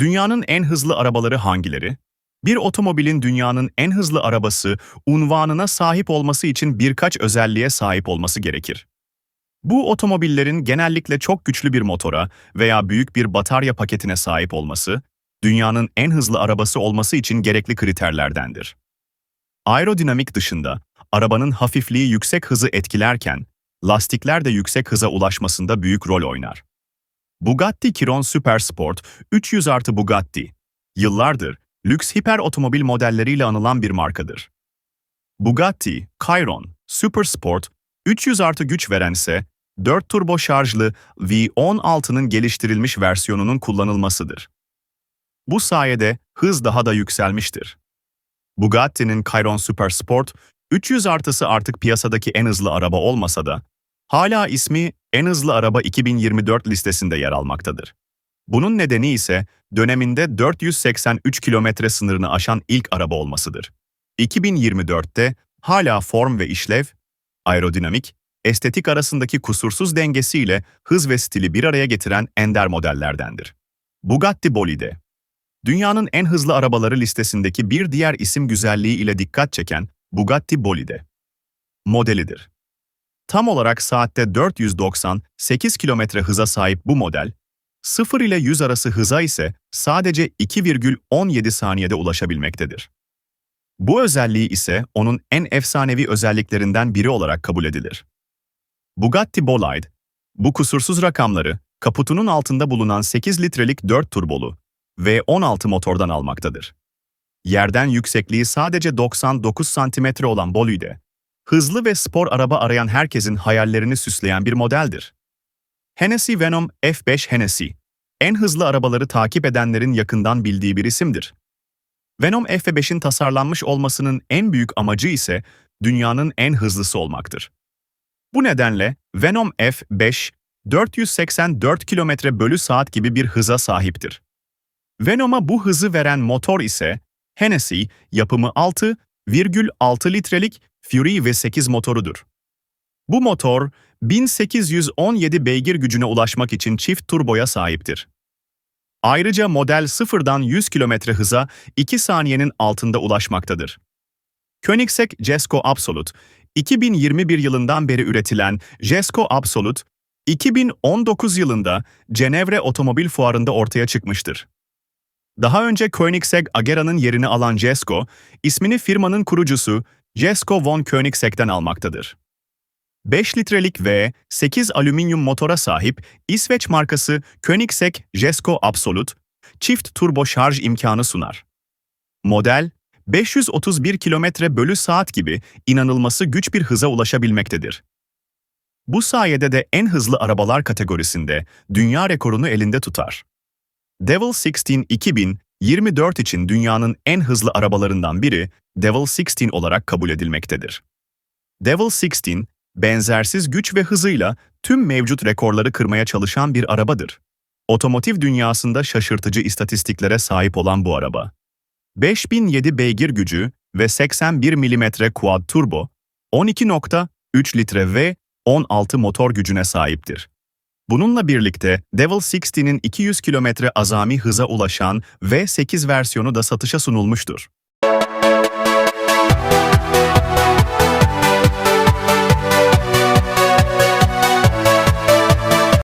Dünyanın en hızlı arabaları hangileri? Bir otomobilin dünyanın en hızlı arabası unvanına sahip olması için birkaç özelliğe sahip olması gerekir. Bu otomobillerin genellikle çok güçlü bir motora veya büyük bir batarya paketine sahip olması, dünyanın en hızlı arabası olması için gerekli kriterlerdendir. Aerodinamik dışında, arabanın hafifliği yüksek hızı etkilerken, lastikler de yüksek hıza ulaşmasında büyük rol oynar. Bugatti Chiron Supersport 300 artı Bugatti, yıllardır lüks hiper otomobil modelleriyle anılan bir markadır. Bugatti Chiron Supersport 300 artı güç veren ise 4 turbo şarjlı V16'nın geliştirilmiş versiyonunun kullanılmasıdır. Bu sayede hız daha da yükselmiştir. Bugatti'nin Chiron Supersport 300 artısı artık piyasadaki en hızlı araba olmasa da hala ismi en hızlı araba 2024 listesinde yer almaktadır. Bunun nedeni ise döneminde 483 kilometre sınırını aşan ilk araba olmasıdır. 2024'te hala form ve işlev, aerodinamik, estetik arasındaki kusursuz dengesiyle hız ve stili bir araya getiren ender modellerdendir. Bugatti Bolide Dünyanın en hızlı arabaları listesindeki bir diğer isim güzelliği ile dikkat çeken Bugatti Bolide. Modelidir. Tam olarak saatte 498 km hıza sahip bu model, 0 ile 100 arası hıza ise sadece 2,17 saniyede ulaşabilmektedir. Bu özelliği ise onun en efsanevi özelliklerinden biri olarak kabul edilir. Bugatti Bolide, bu kusursuz rakamları kaputunun altında bulunan 8 litrelik 4 turbolu V16 motordan almaktadır. Yerden yüksekliği sadece 99 santimetre olan Bolide, hızlı ve spor araba arayan herkesin hayallerini süsleyen bir modeldir. Hennessy Venom F5 Hennessy, en hızlı arabaları takip edenlerin yakından bildiği bir isimdir. Venom F5'in tasarlanmış olmasının en büyük amacı ise dünyanın en hızlısı olmaktır. Bu nedenle Venom F5, 484 km bölü saat gibi bir hıza sahiptir. Venom'a bu hızı veren motor ise Hennessy yapımı 6,6 litrelik Fury V8 motorudur. Bu motor 1817 beygir gücüne ulaşmak için çift turboya sahiptir. Ayrıca model 0'dan 100 km hıza 2 saniyenin altında ulaşmaktadır. Koenigsegg Jesko Absolute, 2021 yılından beri üretilen Jesko Absolute, 2019 yılında Cenevre Otomobil Fuarı'nda ortaya çıkmıştır. Daha önce Koenigsegg Agera'nın yerini alan Jesko, ismini firmanın kurucusu Jesko von Koenigsegg'den almaktadır. 5 litrelik ve 8 alüminyum motora sahip İsveç markası Koenigsegg Jesko Absolute, çift turbo şarj imkanı sunar. Model, 531 km bölü saat gibi inanılması güç bir hıza ulaşabilmektedir. Bu sayede de en hızlı arabalar kategorisinde dünya rekorunu elinde tutar. Devil 16 2024 için dünyanın en hızlı arabalarından biri Devil 16 olarak kabul edilmektedir. Devil 16, benzersiz güç ve hızıyla tüm mevcut rekorları kırmaya çalışan bir arabadır. Otomotiv dünyasında şaşırtıcı istatistiklere sahip olan bu araba. 5007 beygir gücü ve 81 mm quad turbo, 12.3 litre ve 16 motor gücüne sahiptir. Bununla birlikte Devil 16'nin 200 kilometre azami hıza ulaşan V8 versiyonu da satışa sunulmuştur.